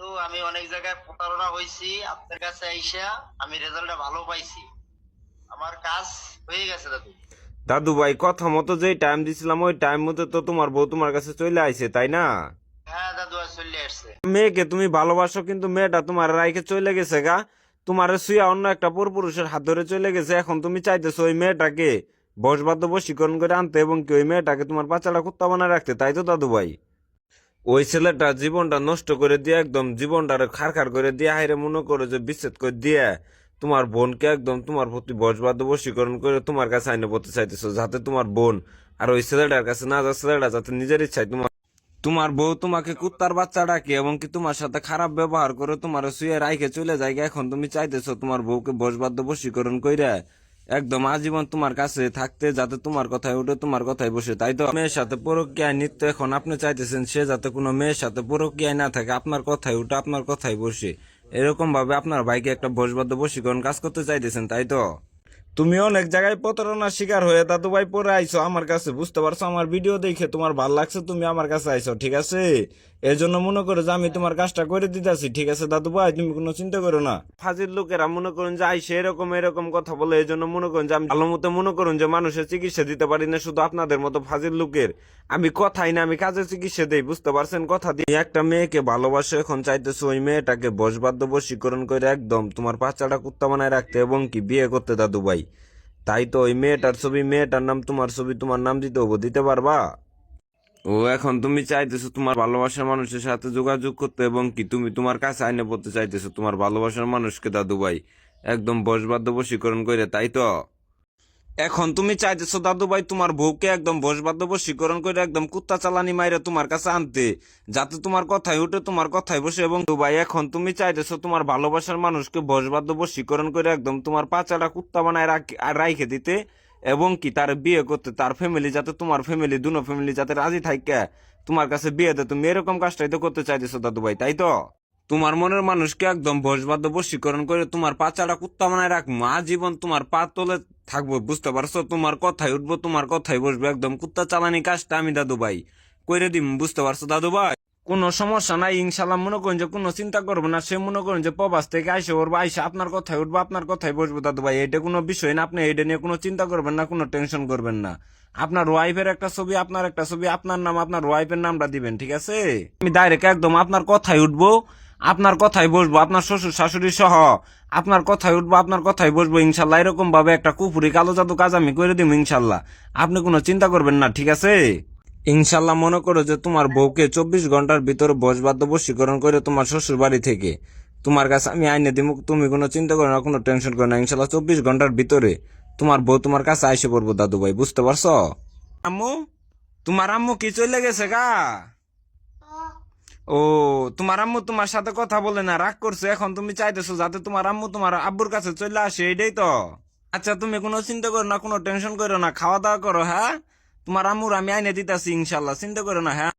দাদু আমি অনেক জায়গায় প্রতারণা হয়েছি। আপনার কাছে আইসা আমি রেজাল্টটা ভালো পাইছি। আমার কাজ হয়ে গেছে দাদু। দাদু ভাই কথা মতো যেই টাইম দিছিলাম ওই টাইম মতো তো তোমার বউ তোমার কাছে চলে আইছে তাই না? হ্যাঁ দাদু চলে আসছে। মেয়েকে তুমি ভালোবাসো কিন্তু মেয়েটা তোমার রাইকে চলে গেছে গা। তোমার শুয়া অন্য একটা পুরুষের হাত ধরে চলে গেছে। এখন তুমি চাইতেছো ওই মেয়েটাকে বসবাদ্য বশীকরণ করে আনতে এবং কি ওই মেয়েটাকে তোমার বাচ্চাটা কুত্তা বানায় রাখতে তাই তো দাদু ভাই? ওই ছেলেটা জীবনটা নষ্ট করে দিয়ে একদম জীবনটারে খার করে দিয়ে হাইরে মনে করে যে বিচ্ছেদ করে দিয়ে তোমার বোনকে একদম তোমার প্রতি বসবাদ্য বশীকরণ করে তোমার কাছে আইনে পড়তে চাইতেছো, যাতে তোমার বোন আর ওই ছেলেটার কাছে না যা ছেলেটা যাতে নিজের ইচ্ছায় তোমার তোমার বউ তোমাকে কুত্তার বাচ্চা ডাকে এবং কি তোমার সাথে খারাপ ব্যবহার করে তোমার শুয়ে রাইখে চলে যায়, এখন তুমি চাইতেছো তোমার বউকে বসবাদ্য বশীকরণ কইরা একদম আজীবন তোমার কাছে থাকতে যাতে তোমার কথায় উঠে তোমার কথায় বসে, তাই তো? মেয়ের সাথে পরক্রিয়ায় নিত্য এখন আপনি চাইতেছেন সে যাতে কোনো মেয়ের সাথে পরক্রিয়ায় না থাকে, আপনার কথায় উঠে আপনার কথায় বসে। এরকম ভাবে আপনার ভাইকে একটা বসবাদ্য বশীকরণ কাজ করতে চাইতেছেন, তাই তো? তুমি অনেক জায়গায় প্রতারণার শিকার হয়ে দাদু ভাই পরে আইছো, আমার কাছে বুঝতে পারছ, আমার ভিডিও দেখে তোমার ভালো লাগছে, তুমি আমার কাছে আইছো, ঠিক আছে? এর জন্য মনে করো যে আমি তোমার কাজটা করে দিতেছি। ঠিক আছে, দাদু ভাই, তুমি কোনো চিন্তা করো না। ফাজির লোকেরা মনে করুন যে আইসে এরকম এরকম কথা বলে এই জন্য মনে করুন যে আমি ভালো মতো মনে করুন যে মানুষের চিকিৎসা দিতে পারি না, শুধু আপনাদের মতো ফাজির লোকের। আমি কথাই না, আমি কাজে চিকিৎসা দেই, বুঝতে পারছেন কথা দিয়ে? একটা মেয়েকে ভালোবাসে, এখন চাইতেছো ওই মেয়েটাকে বসবাদ্য বশীকরণ করে একদম তোমার বাচ্চাটা কুত্তা বানায় রাখতে এবং কি বিয়ে করতে, দাদু ভাই? তাই তো ওই মেয়েটার ছবি, মেয়েটার নাম, তোমার ছবি, তোমার নাম দিতে হব, দিতে পারবা? ও, এখন তুমি চাইতেছো তোমার ভালোবাসার মানুষের সাথে যোগাযোগ করতে এবং কি? তুমি তোমার কাছে আইনে পড়তে চাইতেছো তোমার ভালোবাসার মানুষকে, দাদু ভাই। একদম বসবাদ্য বশীকরণ করে তাই তো? এখন তুমি চাইতেছো দাদু ভাই তোমার বউকে একদম বসবাদ্য বশীকরণ করে একদম কুত্তা চালানি মাইরে তোমার কাছে আনতে, যাতে তোমার কথায় উঠে তোমার কথায় বসে এবং ভাই, এখন তুমি চাইতেছো তোমার ভালোবাসার মানুষকে বসবাদ্য বশীকরণ করে একদম তোমার পাচাটা কুত্তা বানায় রাখ- দিতে এবং কি তার বিয়ে করতে, তার ফ্যামিলি যাতে তোমার ফ্যামিলি দুনো ফ্যামিলি যাতে রাজি থাকে তোমার কাছে বিয়ে দে, তুমি এরকম কাজটাই তো করতে চাইতেছো দাদু ভাই তাই তো? তোমার মনের মানুষকে একদম বসবাদ্য বশীকরণ করে তোমার পাচাটা কুত্তা বানায় রাখব আজীবন তোমার পা তলে থাকব, বুঝতে পারছ? তোমার কথাই উঠবো, তোমার কথাই বসবো, একদম কুত্তা চালানি কাজটা আমি দাদু ভাই কইরে দিম, বুঝতে পারছ দাদু ভাই কোনো সমস্যা নাই, ইনশাল্লাহ মনে করেন যে কোনো চিন্তা করব না। সে মনে করেন যে প্রবাস থেকে আইসে ওর আইসে আপনার কথাই উঠবো, আপনার কথাই বসবো দাদু ভাই। এটা কোনো বিষয় না, আপনি এটা নিয়ে কোনো চিন্তা করবেন না, কোনো টেনশন করবেন না। আপনার ওয়াইফের একটা ছবি, আপনার একটা ছবি, আপনার নাম, আপনার ওয়াইফের নামটা দিবেন, ঠিক আছে? আমি ডাইরেক্ট একদম আপনার কথাই উঠবো, আপনার কথাই বসবো, আপনার শ্বশুর, শাশুড়ি সহ আপনার কথাই উঠবো, আপনার কথাই বসবো, ইনশাল্লাহ এরকম ভাবে একটা কুপুরি কালো জাদু কাজ আমি করে দিব, ইনশাল্লাহ। আপনি কোনো চিন্তা করবেন না, ঠিক আছে? ইনশাল্লাহ মনে করো যে তোমার বউকে চব্বিশ ঘণ্টার ভিতরে বসবাদ্য বশীকরণ করে তোমার শ্বশুর বাড়ি থেকে। তোমার কাছে আমি আইনে দিব তুমি কোনো চিন্তা করো না, কোনো টেনশন করো না। ইনশাল্লাহ চব্বিশ ঘণ্টার ভিতরে তোমার বউ তোমার কাছে আইসে পড়ব দাদু ভাই, বুঝতে পারছ? আম্মু, তোমার আম্মু কি চলে গেছে গা? ও, তোমার আম্মু তোমার সাথে কথা বলে না, রাগ করছে, এখন তুমি চাইতেছো যাতে তোমার আম্মু তোমার আব্বুর কাছে চলে আসে এটাই তো। আচ্ছা তুমি কোনো চিন্তা করো না, কোনো টেনশন করো না খাওয়া দাওয়া করো হ্যাঁ? তোমার আম্মুর আমি আইনে দিতেছি ইনশাল্লাহ চিন্তা করো না হ্যাঁ?